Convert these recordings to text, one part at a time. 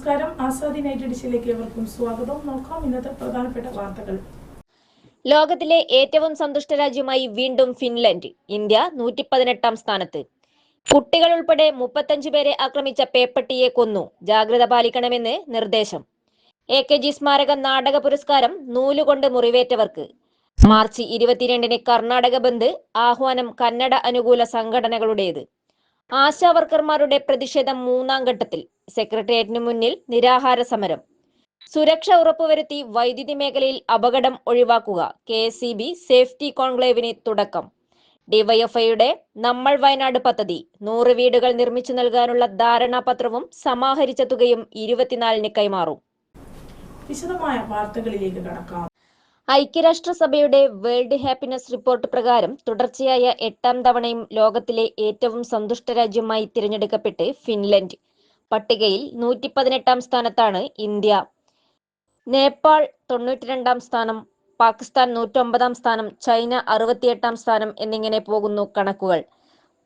നമസ്കാരം. ആസാദി നൈറ്റ് എഡിഷനിലേക്ക് ഏവർക്കും സ്വാഗതം. നോക്കാം ഇന്നത്തെ പ്രധാനപ്പെട്ട വാർത്തകൾ. ലോകത്തിലെ ഏറ്റവും സന്തുഷ്ട രാജ്യമായി വീണ്ടും ഫിൻലൻഡ് ഇന്ത്യ നൂറ്റി പതിനെട്ടാം സ്ഥാനത്ത്. കുട്ടികൾ ഉൾപ്പെടെ മുപ്പത്തഞ്ചു പേരെ ആക്രമിച്ച പേപ്പട്ടിയെ കൊന്നു. ജാഗ്രത പാലിക്കണമെന്ന് നിർദ്ദേശം. എ കെ ജി സ്മാരക നാടക പുരസ്കാരം നൂലുകൊണ്ട് മുറിവേറ്റവർക്ക്. മാർച്ച് ഇരുപത്തിരണ്ടിന് കർണാടക ബന്ദ് ആഹ്വാനം കന്നഡ അനുകൂല സംഘടനകളുടേത്. ആശാ വർക്കർമാരുടെ പ്രതിഷേധം മൂന്നാം ഘട്ടത്തിൽ. സെക്രട്ടേറിയറ്റിന് മുന്നിൽ നിരാഹാര സമരം. സുരക്ഷ ഉറപ്പുവരുത്തി വൈദ്യുതി മേഖലയിൽ അപകടം ഒഴിവാക്കുക. കെ സി ബി സേഫ്റ്റി കോൺക്ലേവിന് തുടക്കം. ഡിവൈഎഫ്ഐയുടെ നമ്മൾ വയനാട് പദ്ധതി. നൂറ് വീടുകൾ നിർമ്മിച്ചു നൽകാനുള്ള ധാരണാപത്രവും സമാഹരിച്ച തുകയും ഇരുപത്തിനാലിന് കൈമാറും. വിശദമായ വാർത്തകളിലേക്ക് കടക്കാം. ഐക്യരാഷ്ട്രസഭയുടെ വേൾഡ് ഹാപ്പിനെസ് റിപ്പോർട്ട് പ്രകാരം തുടർച്ചയായ എട്ടാം തവണയും ലോകത്തിലെ ഏറ്റവും സന്തുഷ്ട രാജ്യമായി തിരഞ്ഞെടുക്കപ്പെട്ട് ഫിൻലൻഡ്. പട്ടികയിൽ നൂറ്റി പതിനെട്ടാം സ്ഥാനത്താണ് ഇന്ത്യ. നേപ്പാൾ തൊണ്ണൂറ്റിരണ്ടാം സ്ഥാനം പാകിസ്ഥാൻ നൂറ്റൊമ്പതാം സ്ഥാനം ചൈന അറുപത്തിയെട്ടാം സ്ഥാനം എന്നിങ്ങനെ പോകുന്നു കണക്കുകൾ.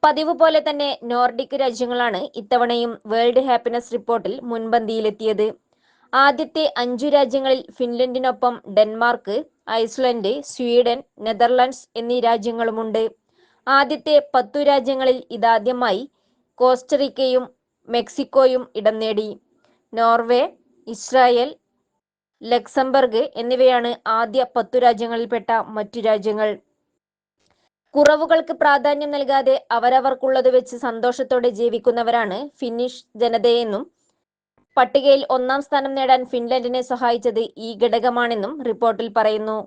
പതിവ് പോലെ തന്നെ നോർഡിക് രാജ്യങ്ങളാണ് ഇത്തവണയും വേൾഡ് ഹാപ്പിനെസ് റിപ്പോർട്ടിൽ മുൻപന്തിയിലെത്തിയത്. ആദ്യത്തെ അഞ്ചു രാജ്യങ്ങളിൽ ഫിൻലൻഡിനൊപ്പം ഡെൻമാർക്ക് ഐസ്ലൻഡ് സ്വീഡൻ നെതർലൻഡ്സ് എന്നീ രാജ്യങ്ങളുമുണ്ട്. ആദ്യത്തെ പത്തു രാജ്യങ്ങളിൽ ഇതാദ്യമായി കോസ്റ്ററിക്കയും മെക്സിക്കോയും ഇടം നേടി. നോർവേ ഇസ്രായേൽ ലക്സംബർഗ് എന്നിവയാണ് ആദ്യ പത്തു രാജ്യങ്ങളിൽപ്പെട്ട മറ്റു രാജ്യങ്ങൾ. കുറവുകൾക്ക് പ്രാധാന്യം നൽകാതെ അവരവർക്കുള്ളത് വെച്ച് സന്തോഷത്തോടെ ജീവിക്കുന്നവരാണ് ഫിന്നിഷ് ജനതയെന്നും പട്ടികയിൽ ഒന്നാം സ്ഥാനം നേടാൻ ഫിൻലൻഡിനെ സഹായിച്ചത് ഈ ഘടകമാണെന്നും റിപ്പോർട്ടിൽ പറയുന്നു.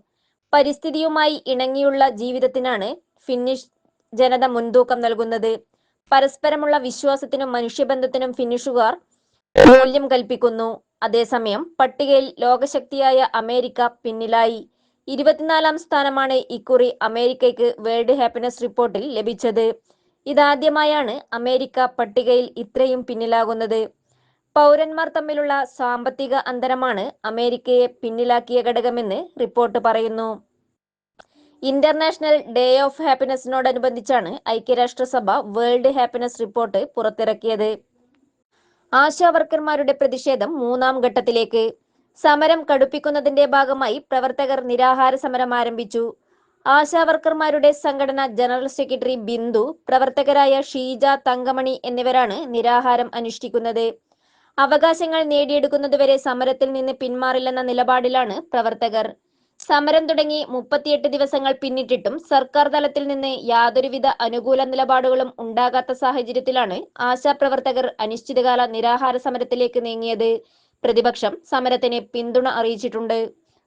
പരിസ്ഥിതിയുമായി ഇണങ്ങിയുള്ള ജീവിതത്തിനാണ് ഫിന്നിഷ് ജനത മുൻതൂക്കം നൽകുന്നത്. പരസ്പരമുള്ള വിശ്വാസത്തിനും മനുഷ്യബന്ധത്തിനും ഫിന്നിഷുകാർ മൂല്യം കൽപ്പിക്കുന്നു. അതേസമയം പട്ടികയിൽ ലോകശക്തിയായ അമേരിക്ക പിന്നിലായി. ഇരുപത്തിനാലാം സ്ഥാനമാണ് ഇക്കുറി അമേരിക്കയ്ക്ക് വേൾഡ് ഹാപ്പിനെസ് റിപ്പോർട്ടിൽ ലഭിച്ചത്. ഇതാദ്യമായാണ് അമേരിക്ക പട്ടികയിൽ ഇത്രയും പിന്നിലാകുന്നത്. പൗരന്മാർ തമ്മിലുള്ള സാമ്പത്തിക അന്തരമാണ് അമേരിക്കയെ പിന്നിലാക്കിയ ഘടകമെന്ന് റിപ്പോർട്ട് പറയുന്നു. ഇന്റർനാഷണൽ ഡേ ഓഫ് ഹാപ്പിനെസിനോടനുബന്ധിച്ചാണ് ഐക്യരാഷ്ട്രസഭ വേൾഡ് ഹാപ്പിനെസ് റിപ്പോർട്ട് പുറത്തിറക്കിയത്. ആശാവർക്കർമാരുടെ പ്രതിഷേധം മൂന്നാം ഘട്ടത്തിലേക്ക്. സമരം കടുപ്പിക്കുന്നതിന്റെ ഭാഗമായി പ്രവർത്തകർ നിരാഹാര സമരം ആരംഭിച്ചു. ആശാവർക്കർമാരുടെ സംഘടന ജനറൽ സെക്രട്ടറി ബിന്ദു പ്രവർത്തകരായ ഷീജ തങ്കമണി എന്നിവരാണ് നിരാഹാരം അനുഷ്ഠിക്കുന്നത്. അവകാശങ്ങൾ നേടിയെടുക്കുന്നതുവരെ സമരത്തിൽ നിന്ന് പിന്മാറില്ലെന്ന നിലപാടിലാണ് പ്രവർത്തകർ. സമരം തുടങ്ങി മുപ്പത്തിയെട്ട് ദിവസങ്ങൾ പിന്നിട്ടിട്ടും സർക്കാർ തലത്തിൽ നിന്ന് യാതൊരുവിധ അനുകൂല നിലപാടുകളും ഉണ്ടാകാത്ത സാഹചര്യത്തിലാണ് ആശാപ്രവർത്തകർ അനിശ്ചിതകാല നിരാഹാര സമരത്തിലേക്ക് നീങ്ങിയത്. പ്രതിപക്ഷം സമരത്തിന് പിന്തുണ അറിയിച്ചിട്ടുണ്ട്.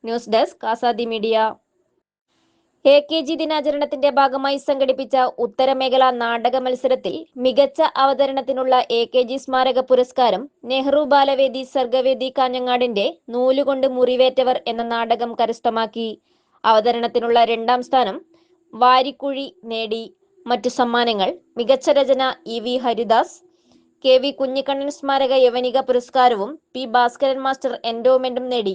News desk Azadi media. A K G ദിനാചരണത്തിന്റെ ഭാഗമായി സംഘടിപ്പിച്ച ഉത്തരമേഖല നാടക മത്സരത്തിൽ മികച്ച അവതരണത്തിനുള്ള എ കെ ജി സ്മാരക പുരസ്കാരം നെഹ്റു ബാലവേദി സർഗവേദി കാഞ്ഞങ്ങാടിന്റെ നൂലുകൊണ്ട് മുറിവേറ്റവർ എന്ന നാടകം കരസ്ഥമാക്കി. അവതരണത്തിനുള്ള രണ്ടാം സ്ഥാനം വാരിക്കുഴി നേടി. മറ്റു സമ്മാനങ്ങൾ മികച്ച രചന E V Haridas K V Kunhikannan സ്മാരക യവനിക പുരസ്കാരവും പി ഭാസ്കരൻ മാസ്റ്റർ എൻഡോമെന്റും നേടി.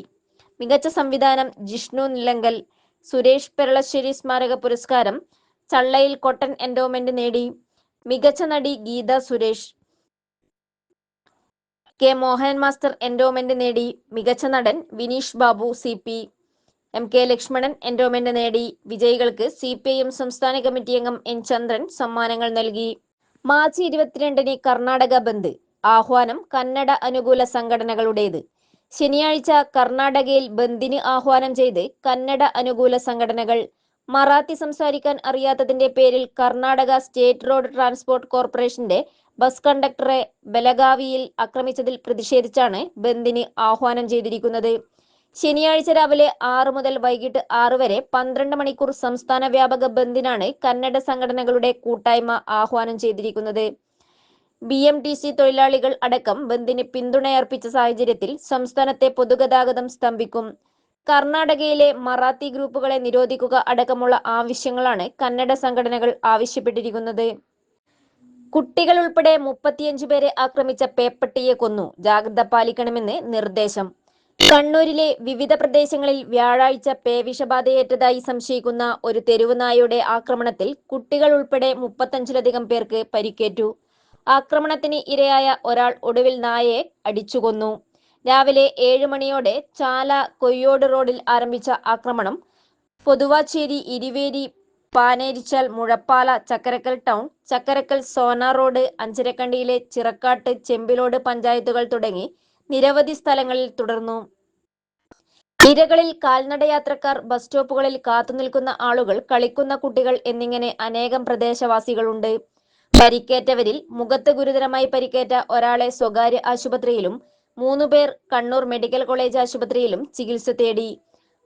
മികച്ച സംവിധാനം ജിഷ്ണു നിലങ്കൽ സുരേഷ് പെരളശ്ശേരി സ്മാരക പുരസ്കാരം ചള്ളയിൽ കൊട്ടൻ എൻഡോമെന്റ് നേടി. മികച്ച നടി Geetha Suresh. K Mohan master endowment നേടി. മികച്ച നടൻ Vineesh Babu C P M K Lakshmanan endowment നേടി. വിജയികൾക്ക് സി പി ഐ എം സംസ്ഥാന കമ്മിറ്റി അംഗം എൻ ചന്ദ്രൻ സമ്മാനങ്ങൾ നൽകി. മാർച്ച് ഇരുപത്തിരണ്ടിന് കർണാടക ബന്ദ്. ആഹ്വാനം കന്നഡ അനുകൂല സംഘടനകളുടേത്. ശനിയാഴ്ച കർണാടകയിൽ ബന്ദിന് ആഹ്വാനം ചെയ്ത് കന്നഡ അനുകൂല സംഘടനകൾ. മറാത്തി സംസാരിക്കാൻ അറിയാത്തതിന്റെ പേരിൽ കർണാടക സ്റ്റേറ്റ് റോഡ് ട്രാൻസ്പോർട്ട് കോർപ്പറേഷന്റെ ബസ് കണ്ടക്ടറെ ബലഗാവിയിൽ ആക്രമിച്ചതിൽ പ്രതിഷേധിച്ചാണ് ബന്ദിന് ആഹ്വാനം ചെയ്തിരിക്കുന്നത്. ശനിയാഴ്ച രാവിലെ ആറ് മുതൽ വൈകിട്ട് ആറ് വരെ പന്ത്രണ്ട് മണിക്കൂർ സംസ്ഥാന വ്യാപക ബന്ദിനാണ് കന്നഡ സംഘടനകളുടെ കൂട്ടായ്മ ആഹ്വാനം ചെയ്തിരിക്കുന്നത്. ബി എം ടി സി തൊഴിലാളികൾ അടക്കം ബന്ദിന് പിന്തുണയർപ്പിച്ച സാഹചര്യത്തിൽ സംസ്ഥാനത്തെ പൊതുഗതാഗതം സ്തംഭിക്കും. കർണാടകയിലെ മറാത്തി ഗ്രൂപ്പുകളെ നിരോധിക്കുക അടക്കമുള്ള ആവശ്യങ്ങളാണ് കന്നഡ സംഘടനകൾ ആവശ്യപ്പെട്ടിരിക്കുന്നത്. കുട്ടികൾ ഉൾപ്പെടെ മുപ്പത്തിയഞ്ചു പേരെ ആക്രമിച്ച പേപ്പട്ടിയെ കൊന്നു. ജാഗ്രത പാലിക്കണമെന്ന് നിർദ്ദേശം. കണ്ണൂരിലെ വിവിധ പ്രദേശങ്ങളിൽ വ്യാഴാഴ്ച പേവിഷബാധയേറ്റതായി സംശയിക്കുന്ന ഒരു തെരുവുനായയുടെ ആക്രമണത്തിൽ കുട്ടികൾ ഉൾപ്പെടെ മുപ്പത്തഞ്ചിലധികം പേർക്ക് പരിക്കേറ്റു. ആക്രമണത്തിന് ഇരയായ ഒരാൾ ഒടുവിൽ നായയെ അടിച്ചുകൊന്നു. രാവിലെ ഏഴ് മണിയോടെ ചാല കൊയ്യോട് റോഡിൽ ആരംഭിച്ച ആക്രമണം പൊതുവാച്ചേരി ഇരിവേരി പാനേരിച്ചാൽ മുഴപ്പാല ചക്കരക്കൽ ടൗൺ ചക്കരക്കൽ സോന റോഡ് അഞ്ചരക്കണ്ടിയിലെ ചിറക്കാട്ട് ചെമ്പിലോട് പഞ്ചായത്തുകൾ തുടങ്ങി നിരവധി സ്ഥലങ്ങളിൽ തുടർന്നു. ഇരകളിൽ കാൽനടയാത്രക്കാർ ബസ് സ്റ്റോപ്പുകളിൽ കാത്തുനിൽക്കുന്ന ആളുകൾ കളിക്കുന്ന കുട്ടികൾ എന്നിങ്ങനെ അനേകം പ്രദേശവാസികളുണ്ട്. പരിക്കേറ്റവരിൽ മുഖത്ത് ഗുരുതരമായി പരിക്കേറ്റ ഒരാളെ സ്വകാര്യ ആശുപത്രിയിലും മൂന്നുപേർ കണ്ണൂർ മെഡിക്കൽ കോളേജ് ആശുപത്രിയിലും ചികിത്സ തേടി.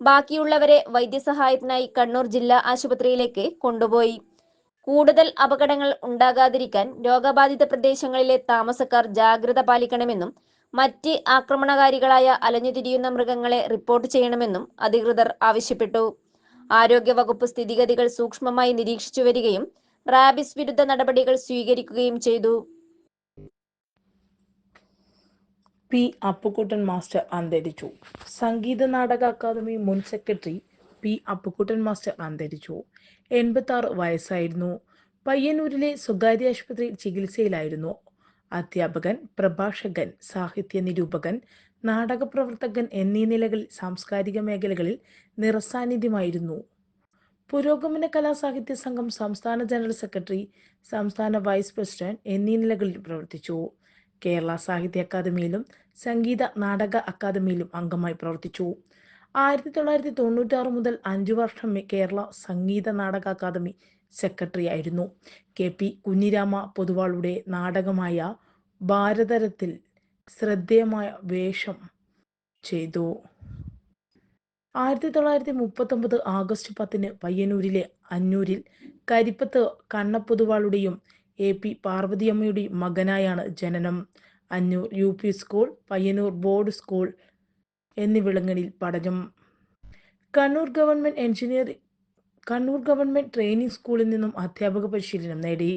ബാക്കിയുള്ളവരെ വൈദ്യസഹായത്തിനായി കണ്ണൂർ ജില്ലാ ആശുപത്രിയിലേക്ക് കൊണ്ടുപോയി. കൂടുതൽ അപകടങ്ങൾ ഉണ്ടാകാതിരിക്കാൻ രോഗബാധിത പ്രദേശങ്ങളിലെ താമസക്കാർ ജാഗ്രത പാലിക്കണമെന്നും മറ്റ് ആക്രമണകാരികളായ അലഞ്ഞുതിരിയുന്ന മൃഗങ്ങളെ റിപ്പോർട്ട് ചെയ്യണമെന്നും അധികൃതർ ആവശ്യപ്പെട്ടു. ആരോഗ്യവകുപ്പ് സ്ഥിതിഗതികൾ സൂക്ഷ്മമായി നിരീക്ഷിച്ചു വരികയും റാബിസ് വിരുദ്ധ നടപടികൾ സ്വീകരിക്കുകയും ചെയ്തു. പി അപ്പുക്കുട്ടൻ മാസ്റ്റർ അന്തരിച്ചു. സംഗീത നാടക അക്കാദമി മുൻ സെക്രട്ടറി പി അപ്പുക്കുട്ടൻ മാസ്റ്റർ അന്തരിച്ചു. എൺപത്തി ആറ് വയസ്സായിരുന്നു. പയ്യന്നൂരിലെ സ്വകാര്യ ആശുപത്രിയിൽ ചികിത്സയിലായിരുന്നു. അധ്യാപകൻ പ്രഭാഷകൻ സാഹിത്യ നിരൂപകൻ നാടക പ്രവർത്തകൻ എന്നീ നിലകളിൽ സാംസ്കാരിക മേഖലകളിൽ നിറസാന്നിധ്യമായിരുന്നു. പുരോഗമന കലാസാഹിത്യ സംഘം സംസ്ഥാന ജനറൽ സെക്രട്ടറി സംസ്ഥാന വൈസ് പ്രസിഡന്റ് എന്നീ നിലകളിൽ പ്രവർത്തിച്ചു. കേരള സാഹിത്യ അക്കാദമിയിലും സംഗീത നാടക അക്കാദമിയിലും അംഗമായി പ്രവർത്തിച്ചു. ആയിരത്തി തൊള്ളായിരത്തി തൊണ്ണൂറ്റി ആറ് മുതൽ അഞ്ചു വർഷം കേരള സംഗീത നാടക അക്കാദമി സെക്രട്ടറി ആയിരുന്നു. കെ പി കുഞ്ഞിരാമ പൊതുവാളുടെ നാടകമായ ഭാരതരത്തിൽ ശ്രദ്ധേയമായ വേഷം ചെയ്തു. ആയിരത്തി തൊള്ളായിരത്തി മുപ്പത്തൊമ്പത് ആഗസ്റ്റ് പത്തിന് പയ്യന്നൂരിലെ അന്നൂരിൽ കരിപ്പത്ത് കണ്ണപ്പൊതുവാളുടെയും എ പി പാർവതിയമ്മയുടെയും മകനായാണ് ജനനം. Annur U P school Payyannur board school എന്നിവിടങ്ങളിൽ പഠനം. Kannur government engineering Kannur government training സ്കൂളിൽ നിന്നും അധ്യാപക പരിശീലനം നേടി.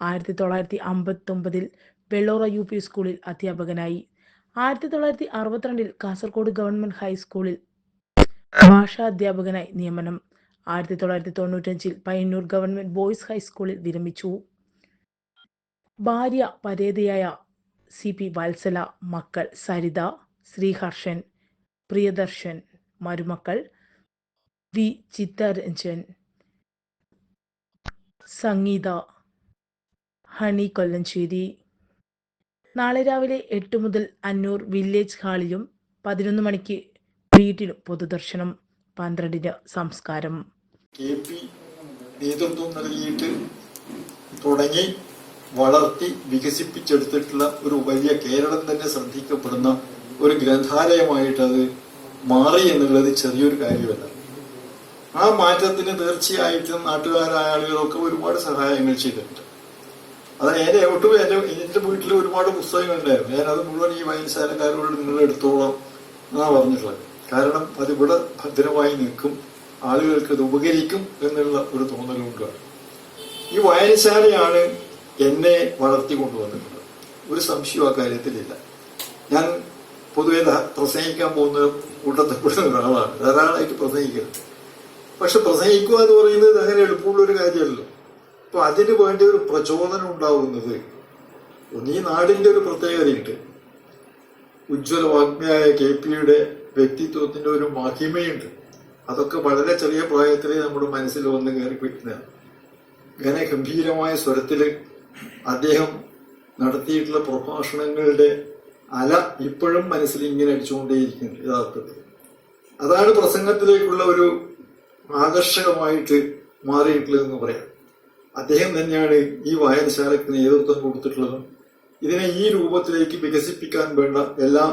ആയിരത്തി തൊള്ളായിരത്തി അമ്പത്തി ഒമ്പതിൽ വെള്ളോറ യു പി സ്കൂളിൽ അധ്യാപകനായി. ആയിരത്തി തൊള്ളായിരത്തി അറുപത്തിരണ്ടിൽ കാസർഗോഡ് ഗവൺമെന്റ് ഹൈസ്കൂളിൽ ഭാഷാ അധ്യാപകനായി നിയമനം ആയിരത്തി തൊള്ളായിരത്തി തൊണ്ണൂറ്റഞ്ചിൽ പയ്യന്നൂർ ഗവൺമെന്റ് ബോയ്സ് ഹൈസ്കൂളിൽ വിരമിച്ചു. ഭാര്യ പരേതയായ സി പി വത്സല മക്കൾ സരിത ശ്രീഹർഷൻ പ്രിയദർശൻ മരുമക്കൾ വി ചിത്തരഞ്ജൻ സംഗീത ഹണി കൊല്ലഞ്ചേരി. നാളെ രാവിലെ എട്ട് മുതൽ അന്നൂർ വില്ലേജ് ഹാളിലും പതിനൊന്ന് മണിക്ക് വീട്ടിലും പൊതുദർശനം. പന്ത്രണ്ടിന് സംസ്കാരം. നേതൃത്വം നൽകിയിട്ട് തുടങ്ങി വളർത്തി വികസിപ്പിച്ചെടുത്തിട്ടുള്ള ഒരു വലിയ കേരളം തന്നെ ശ്രദ്ധിക്കപ്പെടുന്ന ഒരു ഗ്രന്ഥാലയമായിട്ട് അത് മാറി എന്നുള്ളത് ചെറിയൊരു കാര്യമല്ല. ആ മാറ്റത്തിന് തീർച്ചയായിട്ടും നാട്ടുകാരായ ആളുകളൊക്കെ ഒരുപാട് സഹായങ്ങൾ ചെയ്തിട്ടുണ്ട്. അത് എന്റെ ഒട്ടും എന്റെ എന്റെ വീട്ടിൽ ഒരുപാട് പുസ്തകങ്ങളുണ്ടായിരുന്നു. ഞാൻ അത് മുഴുവൻ ഈ വായനശാലക്കാരോട് നിങ്ങൾ എടുത്തോളാം എന്നാ പറഞ്ഞിട്ടുള്ളത്. കാരണം അതിവിടെ ഭദ്രമായി നിൽക്കും ആളുകൾക്ക് അത് ഉപകരിക്കും എന്നുള്ള ഒരു തോന്നലുണ്ട് ഈ വായനശാലയാണ് എന്നെ വളർത്തി കൊണ്ടുവന്നിട്ടുള്ളത്. ഒരു സംശയം ആ കാര്യത്തിലില്ല. ഞാൻ പൊതുവെ പ്രസംഗിക്കാൻ പോകുന്ന കൂട്ടത്തിൽപ്പെടുന്ന ഒരാളാണ്. ധാരാളമായിട്ട് പ്രസംഗിക്കരുത്. പക്ഷെ പ്രസംഗിക്കുക എന്ന് പറയുന്നത് അങ്ങനെ എളുപ്പമുള്ള ഒരു കാര്യമല്ലോ അപ്പൊ അതിന് വേണ്ടി ഒരു പ്രചോദനം ഉണ്ടാവുന്നത് ഒന്ന് ഈ നാടിന്റെ ഒരു പ്രത്യേകതയുണ്ട്. ഉജ്ജ്വല വാഗ്മിയായ കെ പിയുടെ വ്യക്തിത്വത്തിന്റെ ഒരു മഹിമയുണ്ട് അതൊക്കെ വളരെ ചെറിയ പ്രായത്തിൽ നമ്മുടെ മനസ്സിൽ വന്ന് കയറിപ്പിക്കുന്നതാണ് ഗംഭീരമായ സ്വരത്തിൽ അദ്ദേഹം നടത്തിയിട്ടുള്ള പ്രഭാഷണങ്ങളുടെ അല ഇപ്പോഴും മനസ്സിൽ ഇങ്ങനെ അടിച്ചുകൊണ്ടേയിരിക്കുന്നു യഥാർത്ഥത്തിൽ. അതാണ് പ്രസംഗത്തിലേക്കുള്ള ഒരു ആകർഷകമായിട്ട് മാറിയിട്ടുള്ളതെന്ന് പറയാം. അദ്ദേഹം തന്നെയാണ് ഈ വായനശാലയ്ക്ക് നേതൃത്വം കൊടുത്തിട്ടുള്ളതും. ഇതിനെ ഈ രൂപത്തിലേക്ക് വികസിപ്പിക്കാൻ വേണ്ട എല്ലാ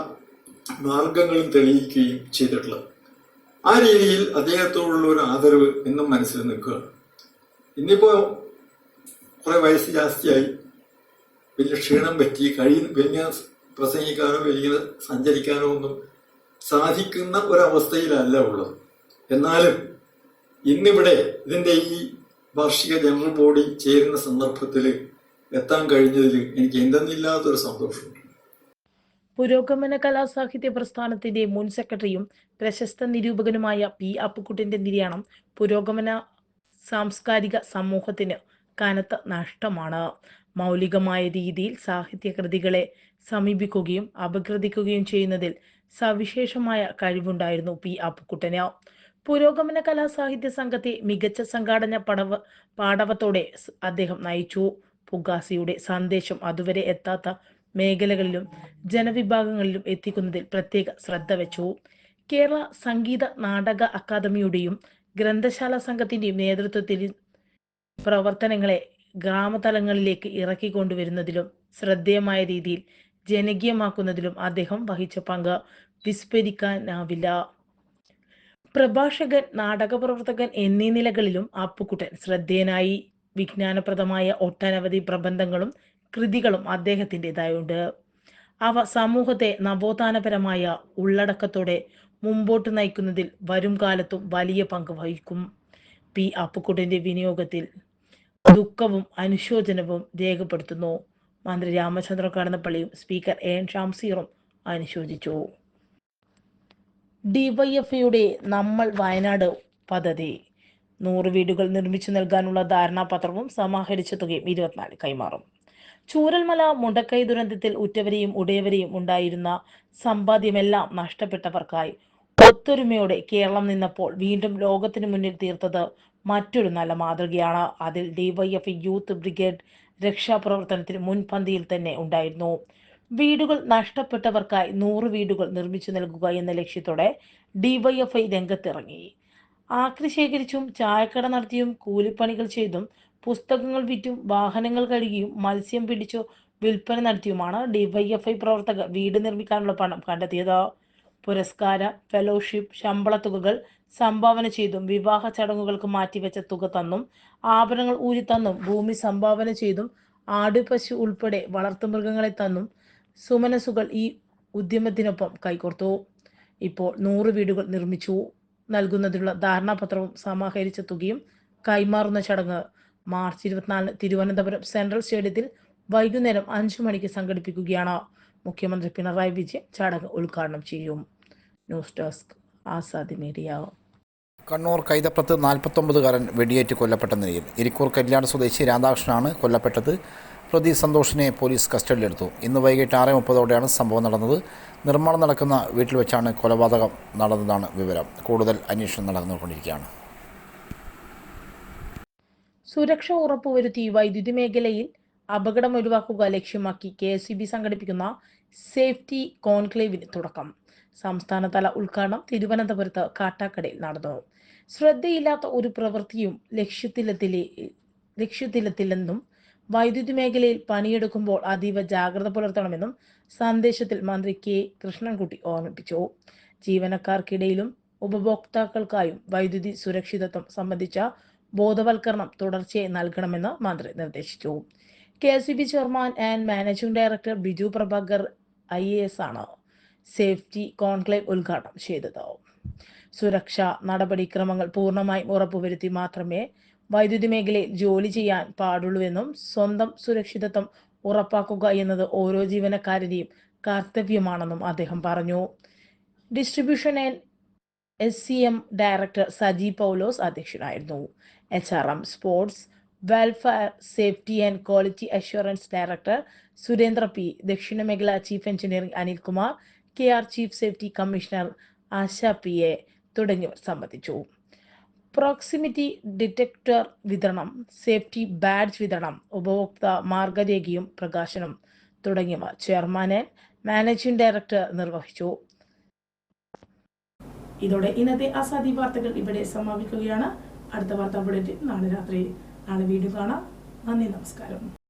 മാർഗങ്ങളും തെളിയിക്കുകയും ചെയ്തിട്ടുള്ളത്. ആ രീതിയിൽ അദ്ദേഹത്തോടുള്ള ഒരു ആദരവ് എന്നും മനസ്സിൽ നിൽക്കുകയാണ് ഇന്നിപ്പോ കുറെ വയസ്സ് ജാസ്തിയായി. വലിയ ക്ഷീണം പറ്റി കഴി വലിയ പ്രസംഗിക്കാനോ വലിയ സഞ്ചരിക്കാനോ ഒന്നും സാധിക്കുന്ന ഒരവസ്ഥയിലല്ല ഉള്ളത്. എന്നാലും ഇന്നിവിടെ ഇതിന്റെ ഈ വാർഷിക ജനറൽ ബോഡി ചേരുന്ന സന്ദർഭത്തിൽ എത്താൻ കഴിഞ്ഞതിൽ എനിക്ക് എന്തെന്നില്ലാത്തൊരു സന്തോഷമുണ്ട്. പുരോഗമന കലാസാഹിത്യ പ്രസ്ഥാനത്തിന്റെ മുൻ സെക്രട്ടറിയും പ്രശസ്ത നിരൂപകനുമായ പി അപ്പുക്കുട്ടിന്റെ നിര്യാണം പുരോഗമന സാംസ്കാരിക സമൂഹത്തിന് കനത്ത നഷ്ടമാണ്. മൗലികമായ രീതിയിൽ സാഹിത്യകൃതികളെ സമീപിക്കുകയും അപഗ്രഥിക്കുകയും ചെയ്യുന്നതിൽ സവിശേഷമായ കഴിവുണ്ടായിരുന്നു പി അപ്പുക്കുട്ടന്. പുരോഗമന കലാസാഹിത്യ സംഘത്തെ മികച്ച സംഘാടന പടവ പാടവത്തോടെ അദ്ദേഹം നയിച്ചു. പുഗാസിയുടെ സന്ദേശം അതുവരെ എത്താത്ത മേഖലകളിലും ജനവിഭാഗങ്ങളിലും എത്തിക്കുന്നതിൽ പ്രത്യേക ശ്രദ്ധ വെച്ചു. കേരള സംഗീത നാടക അക്കാദമിയുടെയും ഗ്രന്ഥശാല സംഘത്തിന്റെയും നേതൃത്വത്തിൽ പ്രവർത്തനങ്ങളെ ഗ്രാമതലങ്ങളിലേക്ക് ഇറക്കിക്കൊണ്ടുവരുന്നതിലും ശ്രദ്ധേയമായ രീതിയിൽ ജനകീയമാക്കുന്നതിലും അദ്ദേഹം വഹിച്ച പങ്ക് വിസ്മരിക്കാനാവില്ല. പ്രഭാഷകൻ നാടകപ്രവർത്തകൻ എന്നീ നിലകളിലും അപ്പുക്കുട്ടൻ ശ്രദ്ധേയനായി. വിജ്ഞാനപ്രദമായ ഒട്ടനവധി പ്രബന്ധങ്ങളും കൃതികളും അദ്ദേഹത്തിന്റെതായുണ്ട്. അവ സമൂഹത്തെ നവോത്ഥാനപരമായ ഉള്ളടക്കത്തോടെ മുമ്പോട്ട് നയിക്കുന്നതിൽ വരും കാലത്തും വലിയ പങ്ക് വഹിക്കും. പി. അപ്പുക്കുട്ടന്റെ വിനിയോഗത്തിൽ ദുഃഖവും അനുശോചനവും രേഖപ്പെടുത്തുന്നു. മന്ത്രി രാമചന്ദ്ര കടന്നപ്പള്ളിയും സ്പീക്കർ എൻ. ഷാംസീറും അനുശോചിച്ചു. ഡിവൈഎഫ്ഐയുടെ നമ്മൾ വയനാട് പദ്ധതി. നൂറ് വീടുകൾ നിർമ്മിച്ചു നൽകാനുള്ള ധാരണാപത്രവും സമാഹരിച്ച തുകയും ഇരുപത്തിനാല് കൈമാറും. ചൂരൽമല മുണ്ടക്കൈ ദുരന്തത്തിൽ ഉറ്റവരെയും ഉടയവരെയും ഉണ്ടായിരുന്ന സമ്പാദ്യമെല്ലാം നഷ്ടപ്പെട്ടവർക്കായി. ഒത്തൊരുമയോടെ കേരളം നിന്നപ്പോൾ വീണ്ടും ലോകത്തിനു മുന്നിൽ തീർത്തത് മറ്റൊരു നല്ല മാതൃകയാണ്. അതിൽ ഡിവൈഎഫ് യൂത്ത് ബ്രിഗേഡ് രക്ഷാപ്രവർത്തനത്തിന് മുൻപന്തിയിൽ തന്നെ ഉണ്ടായിരുന്നു. വീടുകൾ നഷ്ടപ്പെട്ടവർക്കായി നൂറ് വീടുകൾ നിർമ്മിച്ചു നൽകുക എന്ന ലക്ഷ്യത്തോടെ ഡിവൈഎഫ്ഐ രംഗത്തിറങ്ങി. ആക്രി ശേഖരിച്ചും ചായക്കട നടത്തിയും കൂലിപ്പണികൾ ചെയ്തും പുസ്തകങ്ങൾ വിറ്റും വാഹനങ്ങൾ കഴുകിയും മത്സ്യം പിടിച്ചോ വിൽപ്പന നടത്തിയുമാണ് ഡിവൈഎഫ്ഐ പ്രവർത്തകർ വീട് നിർമ്മിക്കാനുള്ള പണം കണ്ടെത്തിയത്. പുരസ്കാര ഫെലോഷിപ്പ് ശമ്പള തുകകൾ സംഭാവന ചെയ്തും വിവാഹ ചടങ്ങുകൾക്ക് മാറ്റിവെച്ച തുക തന്നും ആഭരണങ്ങൾ ഊരി തന്നും ഭൂമി സംഭാവന ചെയ്തും ആട് പശു ഉൾപ്പെടെ വളർത്തുമൃഗങ്ങളെ തന്നും സുമനസുകൾ ഈ ഉദ്യമത്തിനൊപ്പം കൈകോർത്തു. ഇപ്പോൾ നൂറ് വീടുകൾ നിർമ്മിച്ചു. നൽകുന്നതിനുള്ള ധാരണാപത്രവും സമാഹരിച്ച തുകയും കൈമാറുന്ന ചടങ്ങ് മാർച്ച് ഇരുപത്തിനാലിന് തിരുവനന്തപുരം സെൻട്രൽ സ്റ്റേഡിയത്തിൽ വൈകുന്നേരം അഞ്ചു മണിക്ക് സംഘടിപ്പിക്കുകയാണ്. മുഖ്യമന്ത്രി പിണറായി വിജയൻ ചടങ്ങ് ഉദ്ഘാടനം ചെയ്യും. News desk Azadi media. Kannur കൈതപ്രത്ത് നാൽപ്പത്തൊമ്പതുകാരൻ വെടിയേറ്റ് കൊല്ലപ്പെട്ട നിലയിൽ ഇരിക്കൂർ കല്യാണ സ്വദേശി രാധാകൃഷ്ണനാണ് കൊല്ലപ്പെട്ടത്. പ്രതി സന്തോഷിനെ പോലീസ് കസ്റ്റഡിയിലെടുത്തു. ഇന്ന് വൈകിട്ട് ആറ് മുപ്പതോടെയാണ് സംഭവം നടന്നത്. നിർമ്മാണം നടക്കുന്ന വീട്ടിൽ വെച്ചാണ് കൊലപാതകം നടന്നതാണ് വിവരം. കൂടുതൽ അന്വേഷണം നടന്നുകൊണ്ടിരിക്കുകയാണ്. സുരക്ഷ ഉറപ്പുവരുത്തി വൈദ്യുതി മേഖലയിൽ അപകടം ഒഴിവാക്കുക ലക്ഷ്യമാക്കി കെ എസ് ബി സംഘടിപ്പിക്കുന്ന സേഫ്റ്റി കോൺക്ലേവിന് തുടക്കം. സംസ്ഥാനതല ഉദ്ഘാടനം തിരുവനന്തപുരത്ത് കാട്ടാക്കടയിൽ നടന്നു. ശ്രദ്ധയില്ലാത്ത ഒരു പ്രവൃത്തിയും ലക്ഷ്യത്തിലെത്തിലെ ലക്ഷ്യത്തിലെത്തില്ലെന്നും വൈദ്യുതി മേഖലയിൽ പണിയെടുക്കുമ്പോൾ അതീവ ജാഗ്രത പുലർത്തണമെന്നും സന്ദേശത്തിൽ മന്ത്രി കെ. കൃഷ്ണൻകുട്ടി ഓർമ്മിപ്പിച്ചു. ജീവനക്കാർക്കിടയിലും ഉപഭോക്താക്കൾക്കായും വൈദ്യുതി സുരക്ഷിതത്വം സംബന്ധിച്ച ബോധവൽക്കരണം തുടർച്ചയായി നൽകണമെന്ന് മന്ത്രി നിർദ്ദേശിച്ചു. K S B chairman and managing director Biju Prabhakar I A S ആണ് സേഫ്റ്റി കോൺക്ലേവ് ഉദ്ഘാടനം ചെയ്തത്. സുരക്ഷാ നടപടിക്രമങ്ങൾ പൂർണമായും ഉറപ്പുവരുത്തി മാത്രമേ വൈദ്യുതി മേഖലയിൽ ജോലി ചെയ്യാൻ പാടുള്ളൂവെന്നും സ്വന്തം സുരക്ഷിതത്വം ഉറപ്പാക്കുക എന്നത് ഓരോ ജീവനക്കാരുടെയും കർത്തവ്യമാണെന്നും അദ്ദേഹം പറഞ്ഞു. Distribution and S C M director Saji Paulose അധ്യക്ഷനായിരുന്നു. H R M sports welfare safety and quality assurance director Surendra P ദക്ഷിണ മേഖല chief engineering Anilkumar K R chief safety commissioner Asha P A തുടങ്ങിയവർ സംബന്ധിച്ചു. Proximity detector വിതരണം safety badge വിതരണം ഉപഭോക്തൃ മാർഗരേഖയും പ്രകാശനം തുടങ്ങിയവ ചെയർമാൻ ആൻഡ് മാനേജിംഗ് ഡയറക്ടർ നിർവഹിച്ചു. ഇതോടെ ഇന്നത്തെ അസാദി വാർത്തകൾ ഇവിടെ സമാപിക്കുകയാണ്. അടുത്ത വാർത്താ ബുള്ളറ്റിൻ നാളെ രാത്രി. നാളെ വീണ്ടും കാണാം. നന്ദി നമസ്കാരം.